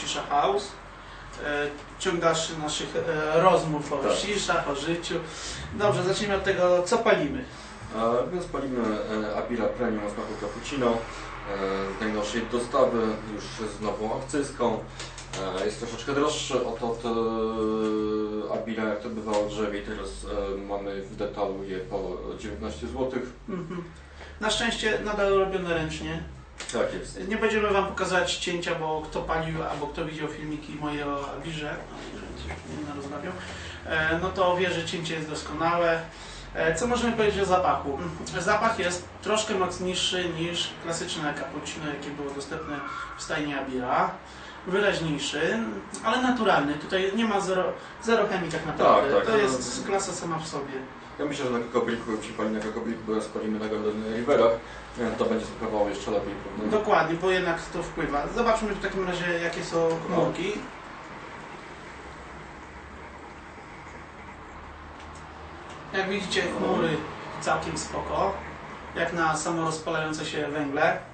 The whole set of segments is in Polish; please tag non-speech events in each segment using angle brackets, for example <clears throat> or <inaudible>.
Shisha House. E, Ciąg dalszy naszych e, rozmów o Tak. o życiu. Dobrze, zacznijmy od tego, co palimy. A Więc palimy e, Abira Premium o smaku cappuccino z najnowszej dostawy, już z nową akcyjską. E, Jest troszeczkę droższy od, od Abira, jak to bywało drzewie. Teraz mamy w detalu je po 19 zł. Mhm. Na szczęście nadal robione ręcznie. Tak jest. Nie będziemy Wam pokazać cięcia, bo kto palił albo kto widział filmiki moje o Abirze, no, e, no to wie, że cięcie jest doskonałe. E, Co możemy powiedzieć o zapachu? Mm, Zapach jest troszkę mocniejszy niż klasyczne cappuccino, jakie było dostępne w stajni Abira. Wyraźniejszy, ale naturalny. Tutaj nie ma zero, zero chemii tak naprawdę. Tak, tak. To jest klasa sama w sobie. Ja myślę, że na kokobliku, jak się pali na kokobliku, bo raz palimy na Golden Riverach, to będzie smakowało jeszcze lepiej, prawda? Dokładnie, bo jednak to wpływa. Zobaczmy w takim razie, jakie są chmurki. Jak widzicie, chmury całkiem spoko. Jak na samorozpalające się węgle.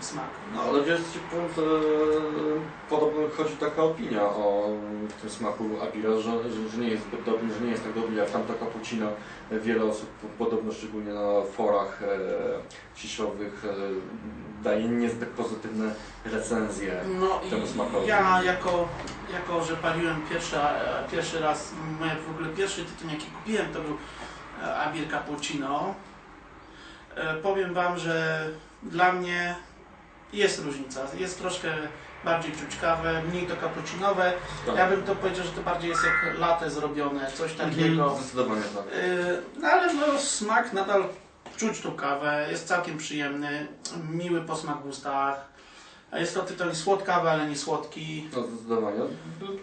Smak. No ale wiesz, ci powiem, że podobno chodzi taka opinia o tym smaku Abira, że, że, nie jest zbyt dobry, że nie jest tak dobry jak tamta cappuccino. Wiele osób, podobno szczególnie na forach e, siszowych, e, daje niezbyt pozytywne recenzje. No temu smakowi. ja jako, jako, że paliłem pierwszy, e, pierwszy raz, moje w ogóle pierwszy tytuł jaki kupiłem to był e, Abir Cappuccino. E, Powiem Wam, że dla mnie jest różnica. Jest troszkę bardziej czuć kawę, mniej to cappuccinowe. Tak. Ja bym to powiedział, że to bardziej jest jak latte zrobione, coś takiego. Mhm, Zdecydowanie tak. Yy, No ale no, smak nadal czuć tą kawę, jest całkiem przyjemny, miły posmak w ustach. A Jest to tytuł słodkawy, ale nie słodki. No, zdecydowanie.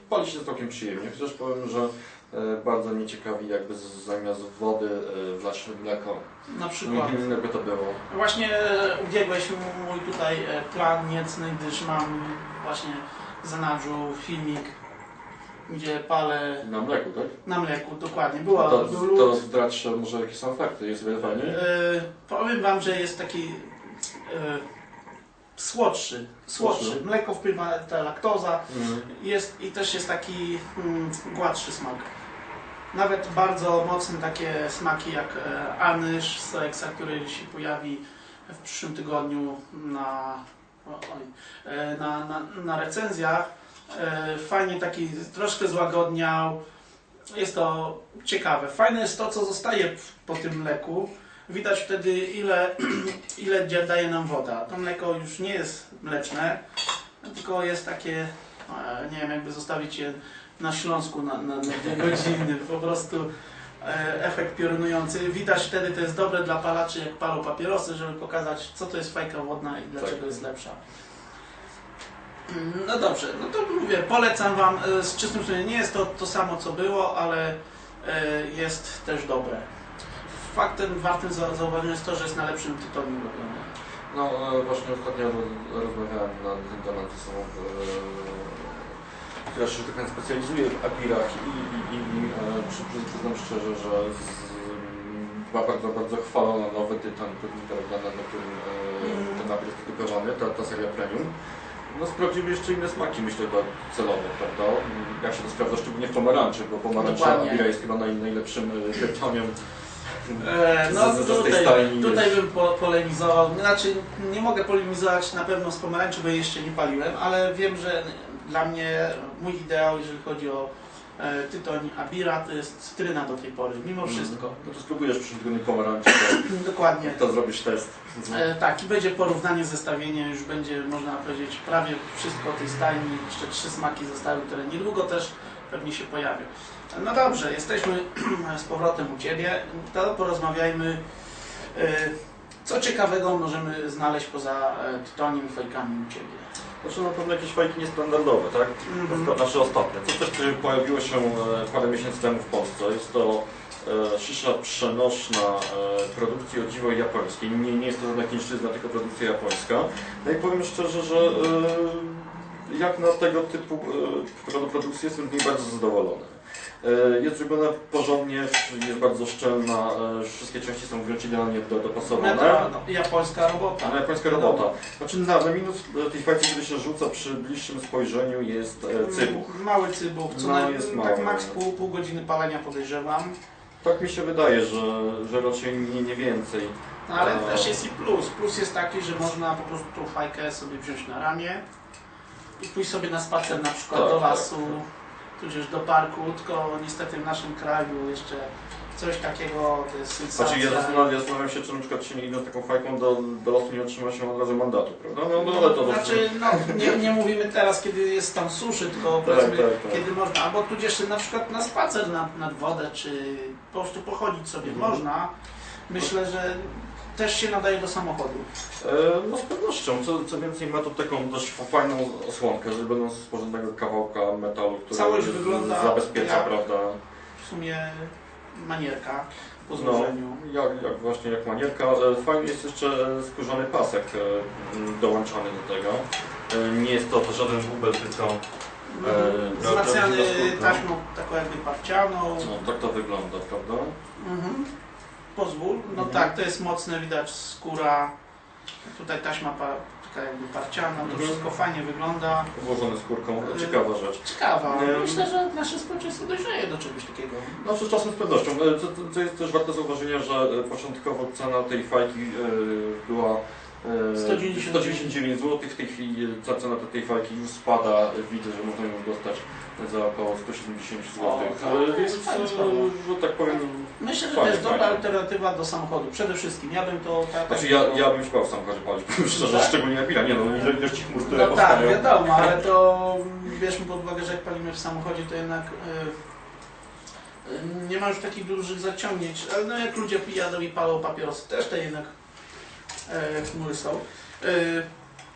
Pali się całkiem przyjemnie, chociaż powiem, że bardzo mnie ciekawi, jakby zamiast wody e, wlać mleko. Na przykład. Mhm, Jakby to było. Właśnie e, ubiegłeś mój tutaj e, plan niecny, gdyż mam właśnie w zanadrzu filmik, gdzie palę Na mleku, tak? na mleku, dokładnie. Była, to, był to lód. zdradź może jakie są efekty, jest wiele fajnie? E, powiem Wam, że jest taki e, słodszy, słodszy. Słodszy. Mleko wpływa ta laktoza. Mhm. Jest i też jest taki mm, gładszy smak. Nawet bardzo mocne takie smaki jak e, anyż z Soeksa, który się pojawi w przyszłym tygodniu na, e, na, na, na recenzjach. E, Fajnie taki troszkę złagodniał. Jest to ciekawe. Fajne jest to, co zostaje po tym mleku. Widać wtedy ile, <clears throat> ile daje nam woda. To mleko już nie jest mleczne, tylko jest takie nie wiem, jakby zostawić je na Śląsku na, na, na <laughs> dwie godziny, po prostu e, efekt piorunujący. Widać wtedy, to jest dobre dla palaczy, jak palą papierosy, żeby pokazać, co to jest fajka wodna i dlaczego Tak. jest lepsza. No dobrze, no to mówię, polecam Wam e, z czystym sumieniem. Nie jest to to samo, co było, ale e, jest też dobre. Faktem wartym za- zauważenia jest to, że jest na lepszym tytoniu robione. No właśnie ostatnio roz- rozmawiałem na ten temat ze sobą, która się tak specjalizuje w apirach i, i, i, i e, przy- przy- przyznam szczerze, że z, była bardzo, bardzo chwalona nowy tytan, prawda, na, na którym e, Mm. ten apir jest produkowany, ta, ta seria premium. No sprawdziły jeszcze inne smaki, myślę, to celowo, prawda? Jak się to sprawdza, szczególnie w pomarańczy, bo pomarańcza. Abira jest chyba naj, najlepszym e, tytoniem E, no z, z, z tej tutaj, stajni. tutaj bym po, polemizował. Znaczy nie mogę polemizować na pewno z pomarańczy, bo jej jeszcze nie paliłem, ale wiem, że dla mnie mój ideał, jeżeli chodzi o e, tytoń Abira, to jest cytryna do tej pory, mimo wszystko. No to spróbujesz przy tygodniu pomarańczy, Dokładnie. to zrobisz test. E, tak, i będzie porównanie, zestawienie, już będzie można powiedzieć prawie wszystko o tej stajni, jeszcze trzy smaki zostały, które niedługo też pewnie się pojawią. No dobrze, jesteśmy <clears throat> z powrotem u Ciebie, to porozmawiajmy, e, co ciekawego możemy znaleźć poza e, tytoniem, fajkami u Ciebie. Znaczy na pewno jakieś fajki niestandardowe, tak? Mhm. To znaczy ostatnie. Coś też które pojawiło się e, parę miesięcy temu w Polsce. Jest to e, szysza przenośna e, produkcji o dziwo japońskiej. Nie, nie jest to żadna chińszczyzna, tylko produkcja japońska. No i powiem szczerze, że e, jak na tego typu e, produkcję jestem z niej bardzo zadowolony. E, Jest zrobiona porządnie, jest bardzo szczelna, e, wszystkie części są wręcz idealnie do- dopasowane. No, japońska robota. Ale japońska robota. Znaczy na, na minus tej fajce, kiedy się rzuca przy bliższym spojrzeniu jest e, cybuch. Mm, Mały cybuch, co No, jest tak mały. maks pół, pół godziny palenia podejrzewam. Tak mi się wydaje, że, że raczej nie, nie więcej. No, ale A. też jest i plus. Plus jest taki, że można po prostu tą fajkę sobie wziąć na ramię i pójść sobie na spacer na przykład Tak, do tak. Tudzież do parku, tylko niestety w naszym kraju jeszcze coś takiego to jest sensacja. Znaczy ja zastanawiam, ja zastanawiam się, czy na przykład się nie idąc taką fajką do, do lasu nie otrzyma się od razu mandatu, prawda? No, no ale to Znaczy, no, nie, nie mówimy teraz, kiedy jest tam suszy, tylko Tak, powiedzmy, tak, tak. kiedy można, albo tudzież na przykład na spacer nad, nad wodę, czy po prostu pochodzić sobie Mhm. można. Myślę, że też się nadaje do samochodu. E, No z pewnością, co, co więcej ma tu taką dość fajną osłonkę, zrobioną z porządnego kawałka metalu, który Całość wygląda zabezpiecza, jak- prawda? W sumie manierka po No, złożeniu. jak, jak właśnie jak manierka. E, Fajny jest jeszcze skórzany pasek e, m, dołączony do tego. E, Nie jest to żaden bubel, tylko Mhm. prawda, Wzmacniany taśmą taką jakby parcianą. no, tak to wygląda, prawda? Mhm. Pozwól. No Mhm. tak, to jest mocne, widać skóra. Tutaj taśma pa, taka jakby parciana, to Mhm. wszystko fajnie wygląda. Ułożony skórką, ciekawa rzecz. Ciekawa. Ym. Myślę, że nasze społeczeństwo dojrzeje do czegoś takiego. No z czasem z pewnością. E, Co, co jest też warte zauważenia, że e, początkowo cena tej fajki e, była e, 199. 199 zł. W tej chwili e, ta cena tej fajki już spada. Widzę, że można ją dostać za około 170 zł. O, tak, E, Więc, e, że tak powiem, Myślę, że to jest dobra alternatywa do samochodu. Przede wszystkim. Ja bym to tak. znaczy ja, ja bym śpał w samochodzie palić, szczerze, Tak? szczególnie na pila. Nie no, ile- ilości chmur, które No tak, wiadomo, ale to bierzmy pod uwagę, że jak palimy w samochodzie, to jednak y, y, nie ma już takich dużych zaciągnięć. Ale no jak ludzie jadą i palą papierosy, też te jednak chmury są. Y,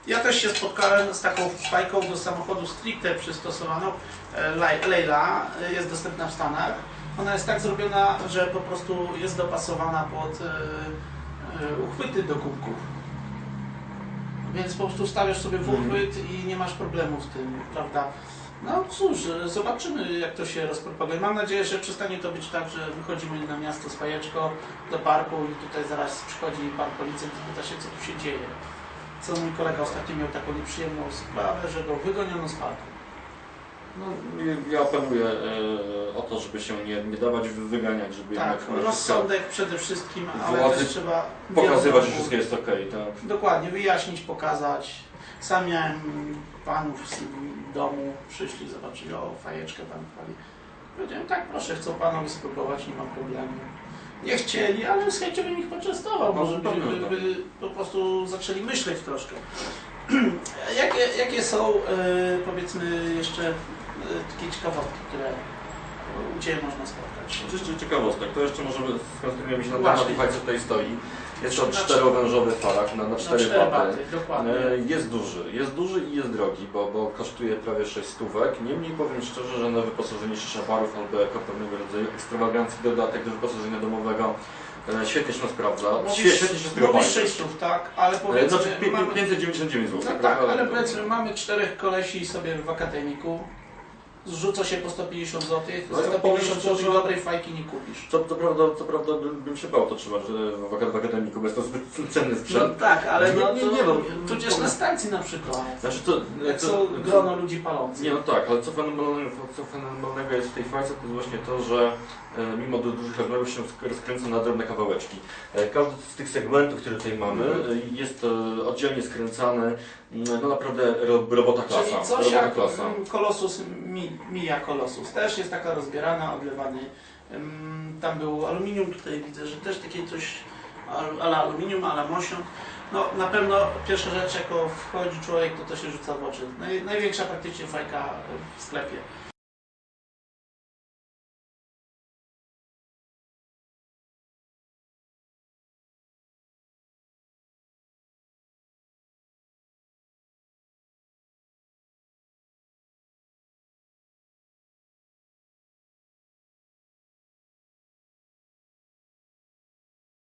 ja też się spotkałem z taką fajką do samochodu stricte przystosowaną. E, Leila jest dostępna w Stanach. Ona jest tak zrobiona, że po prostu jest dopasowana pod uchwyty do kubków. Więc po prostu stawiasz sobie w Mhm. uchwyt i nie masz problemu z tym, prawda? No cóż, zobaczymy jak to się rozpropaguje. Mam nadzieję, że przestanie to być tak, że wychodzimy na miasto z fajeczką do parku i tutaj zaraz przychodzi pan policjant i pyta się co tu się dzieje. Co mój kolega ostatnio miał taką nieprzyjemną sprawę, że go wygoniono z parku. No, ja apeluję e, o to, żeby się nie, nie dawać wyganiać, żeby Tak, jednak rozsądek przede wszystkim, ale też trzeba pokazywać, że wszystko jest okej, tak? Dokładnie, wyjaśnić, pokazać. Sam miałem panów z domu, przyszli, zobaczyli, o fajeczkę pan chwali. Powiedziałem, tak proszę, chcą panowie spróbować, nie ma problemu. Nie chcieli, ale z chęcią bym ich poczęstował, No, może by, by, tak. by po prostu zaczęli myśleć troszkę. <clears throat> jakie, jakie są, e, powiedzmy, jeszcze e, takie ciekawostki, które u Ciebie można spotkać? Oczywiście ciekawostek, to jeszcze możemy skoncentrujemy się na Właśnie. temat tej fajce tutaj stoi. Jest to Na czterowężowy falach na, na cztery baty. baty, dokładnie. E, Jest duży, jest duży i jest drogi, bo, bo kosztuje prawie 6 stówek. Niemniej powiem szczerze, że na wyposażenie szabarów albo jako pewnego rodzaju ekstrawagancki dodatek do wyposażenia domowego e, świetnie się sprawdza. Świe- Świetnie się z tego mówisz bawi. 600, tak, ale E, powiedzmy, Znaczy pi- mamy, 599 zł. no tak, ale powiedzmy mamy czterech kolesi sobie w akademiku, zrzuca się po 150 zł, No za ja 150 powiem zł szczerze- dobrej fajki nie kupisz. Co, co prawda, co prawda bym, bym się bał to trzymać e, w, ak- w akademiku, bo jest to zbyt <laughs> cenny No sprzęt. tak, ale no, Nie, to, nie, nie, no. tudzież na stacji na przykład, Znaczy to, jak to- grono ludzi palących. Nie no tak, ale co fenomenalnego, co fenomenalnego jest w tej fajce, to jest właśnie to, że e, mimo du- dużych rozmiarów się rozkręca na drobne kawałeczki. E, Każdy z tych segmentów, które tutaj mamy, Mhm. e, jest oddzielnie skręcany. Mm, No naprawdę ro, robota klasa. Czyli coś robota jak klasa. mm, Kolosus, mi, Mija Kolosus, też jest taka rozbierana, odlewany. Tam był aluminium, tutaj widzę, że też takie coś al- ala aluminium, ala mosiąg. No na pewno pierwsza rzecz, jako wchodzi człowiek, to to się rzuca w oczy. Naj, największa praktycznie fajka w sklepie.